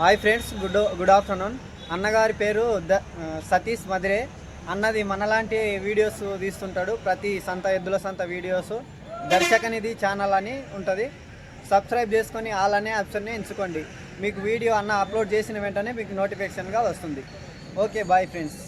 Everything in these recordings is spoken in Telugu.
Hi friends good good afternoon. అన్నగారి పేరు ద సతీష్ మదిరే. అన్నది మనలాంటి వీడియోస్ తీస్తుంటాడు ప్రతి సంత ఎద్దుల సంత వీడియోస్. దర్శకనిధి ఛానల్ అని ఉంటుంది. సబ్స్క్రైబ్ చేసుకొని ఆల్ అనే ఆప్షన్ని ఎంచుకోండి. మీకు వీడియో అన్న అప్లోడ్ చేసిన వెంటనే మీకు నోటిఫికేషన్గా వస్తుంది. Okay bye friends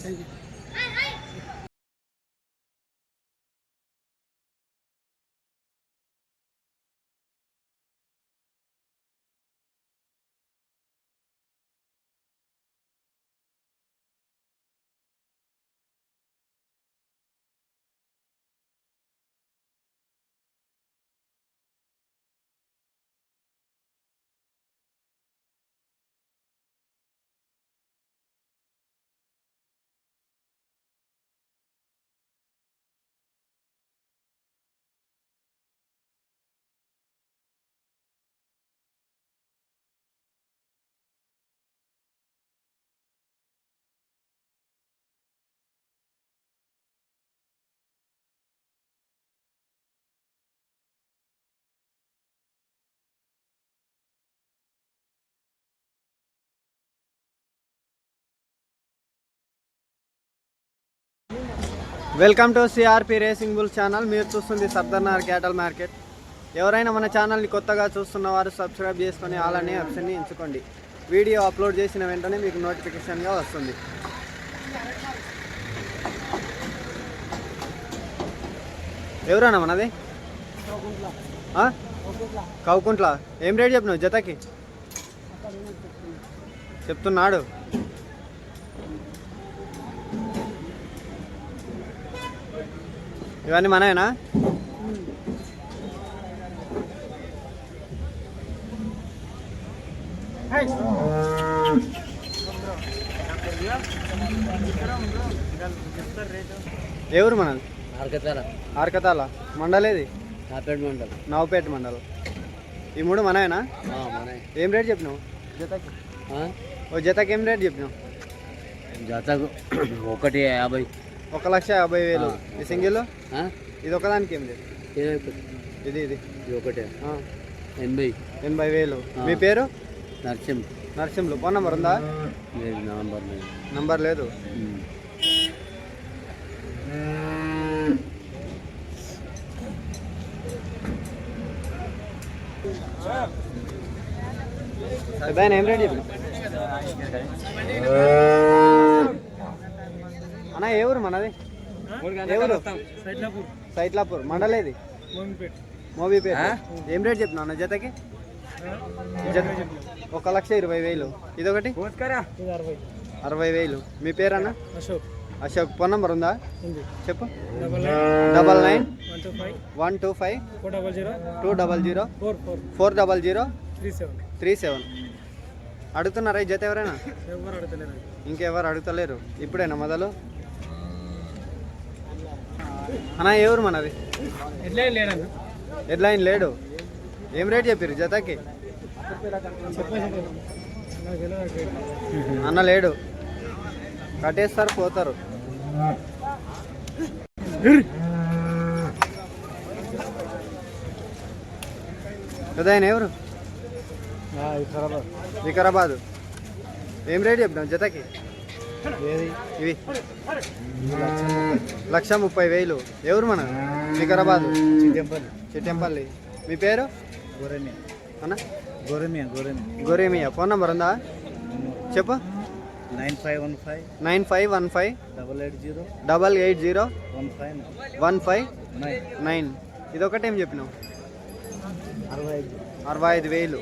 welcome to CRP racing bull channel. మీరు చూస్తుంది సర్దర్నార్ క్యాటల్ మార్కెట్. ఎవరైనా మన ఛానల్ని కొత్తగా చూస్తున్న వారు సబ్స్క్రైబ్ చేసుకొని అలానే ఆప్షన్ని ఎంచుకోండి. వీడియో అప్లోడ్ చేసిన వెంటనే మీకు నోటిఫికేషన్గా వస్తుంది. ఎవరన్నా మనది? కౌకుంట్ల? ఏం రేట్ చెప్పినావు జతకి? చెప్తున్నాడు. ఇవన్నీ మనమేనా ఎవరు మనది? ఆర్కతాల ఆర్కతాల మండలేది కాపేట్ మండల్. నవపేట మండలం. ఈ మూడు మనమేనా మన ఏం రేట్ చెప్పినావు? జతకి. ఓ జతకి ఏం రేట్ చెప్పినావు? జతకు ఒకటి యాభై. ఒక లక్ష యాభై వేలు. ఈ సింగిల్? ఆ? ఇది ఒకదానికి ఏం లేదు. ఇది ఇది ఒకటే. ఆ, ఎనభై. ఎనభై వేలు. మీ పేరు? నరసింహ. నరసింహులు ఫోన్ నెంబర్ ఉందా? లేదు నవంబర్ లేదు. నంబర్ లేదు. ఏం చెప్పిన? అన్న ఏ ఊరు మనది? ఊరు? సైట్లాపూర్. మండలేది? మోబీపేట ఏం రేట్ చెప్పిన అన్న జతకి? జత ఒక లక్ష ఇరవై వేలు. ఇదొకటి? అరవై. వేలు. మీ పేరు అన్న అశోక్. అశోక్. ఫోన్ నంబర్ ఉందా? చెప్పు. Double nine. One two five. Two double zero. Four double zero. Three seven. Three seven. అడుగుతున్నారా ఈ జత ఎవరైనా? ఎవరు అడగలేరు? ఇంకెవరు అడుగుతలేరు. ఇప్పుడేనా మొదలు? అన్న ఊరు మనది? ఎట్లా లేడన్న. హెడ్లైన్ లేడు. ఏం రేట్ చెప్పారు జతకి? అన్న లేడు. కట్టేస్తారు పోతారు. కదా ఆయన ఎవరు? వికారాబాద్. ఏం రేట్ చెప్తాం జతకి? ఇవి. లక్ష ముప్పై వేలు. ఎవరు మన? వికారాబాద్. చిట్టెంపల్లి. మీ పేరు? గోరెమి అన్న? గోరెమి గోరెమి గొరేమియా. ఫోన్ నెంబర్ ఉందా? చెప్పు. Nine five one five. Nine five one five. Double eight zero. Double eight zero. One five one five nine. Nine. ఇదొకటేం చెప్పినావు? అరవై ఐదు. అరవై ఐదు వేలు.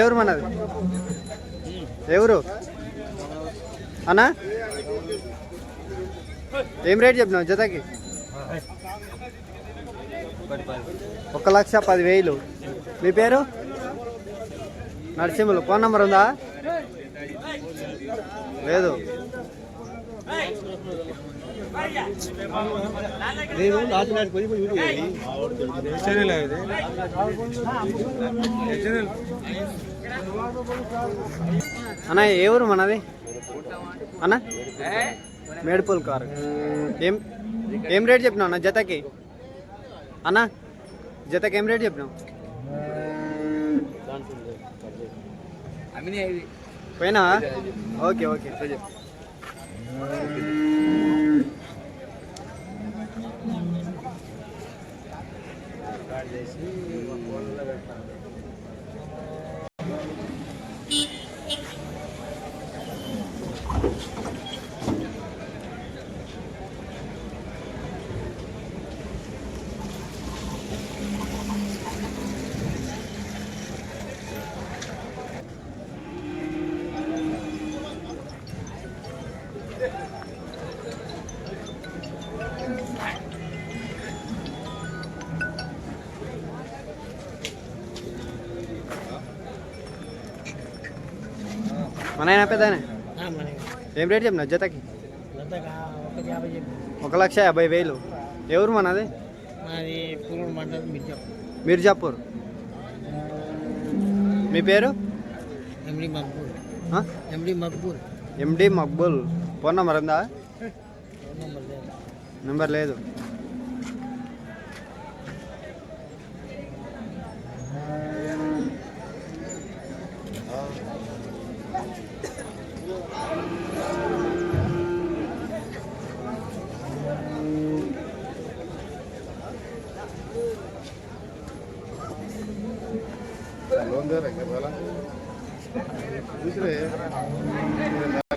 ఎవరు మనది? ఎవరు? అన్నా? ఏం రేట్ చెప్పినావు జతకి? ఒక లక్ష పది వేలు మీ పేరు? నరసింహులు. ఫోన్ నెంబర్ ఉందా? లేదు. నేను నైట్ పోయి పోయి ఛానల్ ఇది. ఛానల్ అన్న ఏ ఊరు మనది? అన్న? మేడ్పల్ కారు. ఏం ఏం రేట్ చెప్పినావు అన్న జతకి? అన్న జతకి ఏం రేట్ చెప్పినావు? పోయినా ఓకే ఓకే. మన ఆయన పెద్దనే ఏం రేట్ చెప్పినా జతకి? ఒక లక్ష యాభై వేలు. ఎవరు మనది మీర్జాపూర్. మీ పేరు? ఎండి మక్బూల్. ఆ? MD Maqbool. MD Maqbool. Phone number ఉందా? నెంబర్ లేదు.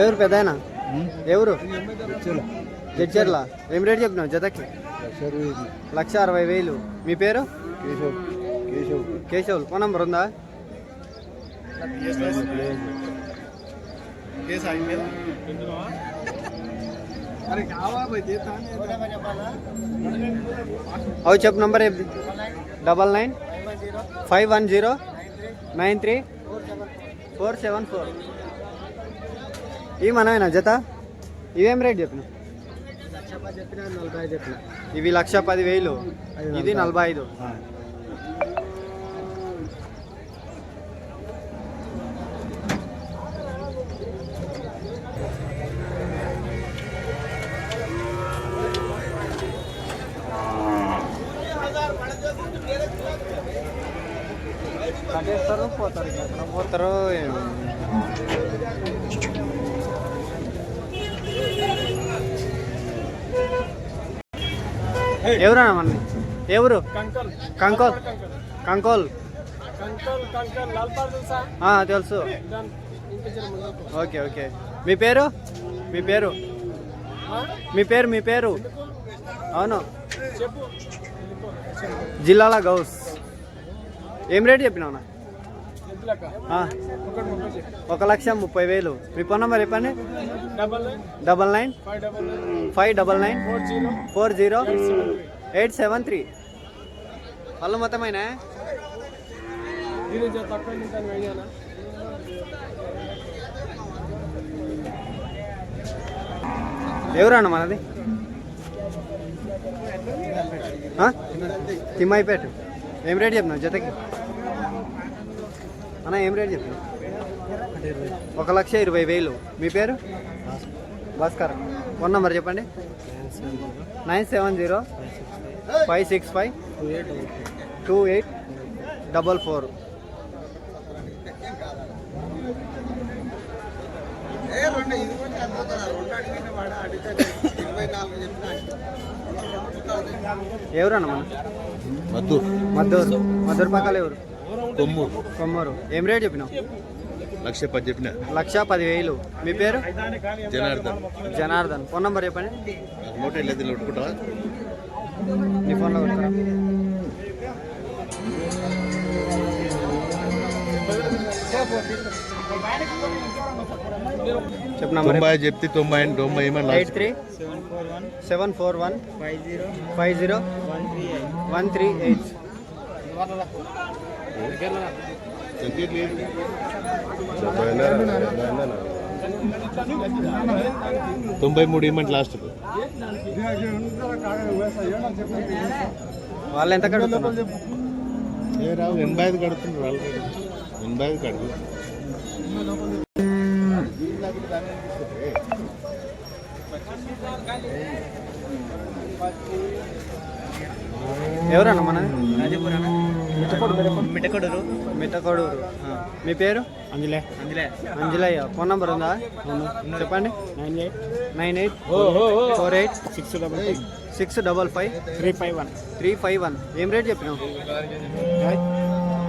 ఎవరు పెద్దాయన? ఎవరు? జడ్చర్ల. ఏం రేట్ చెప్పినావు జతకి? లక్ష అరవై వేలు. మీ పేరు? కేశవ్. కేశవులు ఫోన్ నంబర్ ఉందా? అవి చెప్పు number double nine five one zero nine three four seven four. ఇవి మనమేనా జత? ఇవేం రేట్ చెప్పిన? ఇవి లక్ష పది వేలు. ఇది నలభై ఐదు. కట్టేస్తారు పోతారు ఎక్కడ. ఎవరన్నా మన ఎవరు? కంకల్. కంకోల్. తెలుసా. Okay okay. మీ పేరు? మీ పేరు? మీ పేరు మీ పేరు? అవును. జిల్లాల గౌస్. ఏం రేట్ చెప్పినావునా ఒక లక్ష ముప్పై వేలు. మీ ఫోన్ నెంబర్ చెప్పండి. Double nine. Double nine five double nine. Four zero. Four zero eight seven three. Eight seven పళ్ళు ఎవరన్నా మనది? ఆ? తిమ్మాయిపేట. ఏం రేట్ చెప్పినావు జతకి? అన్న ఏం రేట్ చెప్పినావు ఒక లక్ష ఇరవై వేలు. మీ పేరు? భాస్కర్. ఫోన్ నెంబర్ చెప్పండి. Nine seven zero five six five two eight double four. ఎవరన్నా మన? వద్దు మద్దూరు మద్దూరు పక్కల ఎవరు? కొమ్ము. కొమ్మూరు. ఏం రేట్ చెప్పినావు? లక్ష పది చెప్పిన. లక్ష పదివేలు. మీ పేరు? జనార్దన్. జనార్దన్. ఫోన్ నంబర్ చెప్పండి. నూట ఉట్టుకుంటారా కొట్టుకుంటా ఫోన్ ఫోన్లో కొట్టుకురా తొంభై చెప్తే తొంభై తొంభై eight three? Seven four one? Five zero. One three eight. తొంభై మూడు ఇవ్వమంటే లాస్ట్ వాళ్ళు ఎంత కడుగుతున్నారు? ఏ రావు ఎనభై ఐదు కడుతున్నారు వాళ్ళు ఎనభై ఐదు కడుగు. ఎవరన్నా మన మిట్టకొడూరు మిట్టకొడూరు ఆ. మీ పేరు? అంజలే. అంజలయ్య. ఫోన్ నంబర్ ఉందా? చెప్పండి. Nine eight. Nine eight four eight six double eight six double five three five one. Three five one. ఏం రేట్ చెప్పినావు?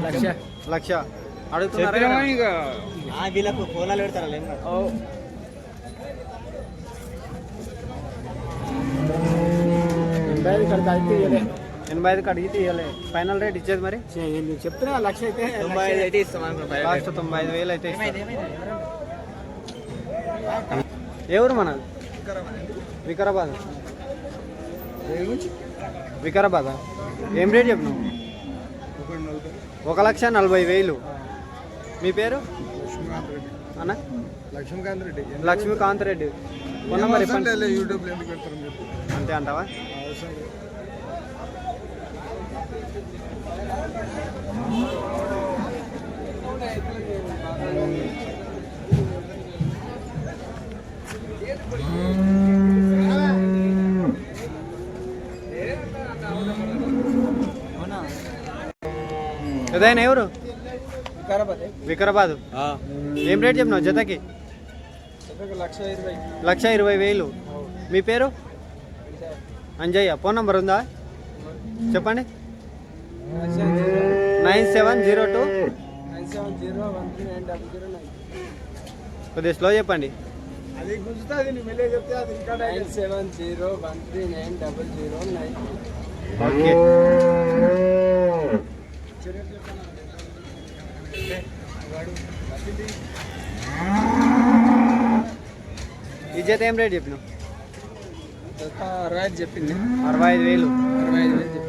లక్ష. లక్ష. అడుగుతున్నారా? వీళ్ళకు ఫోనాలు పెడతారా? ఎనభై ఐదుకి అడిగితే ఇవ్వలే ఫైనల్ రేట్ ఇచ్చేది మరి? చెప్తున్నా లక్ష అయితే తొంభై ఐదు అయితే ఇస్తాం లాస్ట్ తొంభై ఐదు వేలు అయితే ఊరు మనది వికారాబాద్. వికారాబాద్ ఏం రేట్ చెప్పినావు? ఒక లక్ష నలభై వేలు. మీ పేరు? అన్న? లక్ష్మీకాంత్ రెడ్డి. లక్ష్మీకాంత్ రెడ్డి. మీరు అంతే అంటావా? ఏదైనా ఎవరు? వికారాబాద్. ఏం రేట్ చెప్పినావు జతకి? లక్ష ఇరవై. వేలు. మీ పేరు? అంజయ్య. ఫోన్ నంబర్ ఉందా? చెప్పండి. Nine seven zero two. కొద్దిగా స్లో చెప్పండి. అది గుంజుతుంది నువ్వు మెల్లే చెప్తే అది ఇంకా nine seven zero one three nine double zero nine okay. ఈ జత ఏం రేట్ చెప్పినావు? అరవై ఐదు చెప్పింది. అరవై ఐదు వేలు. అరవై ఐదు వేలు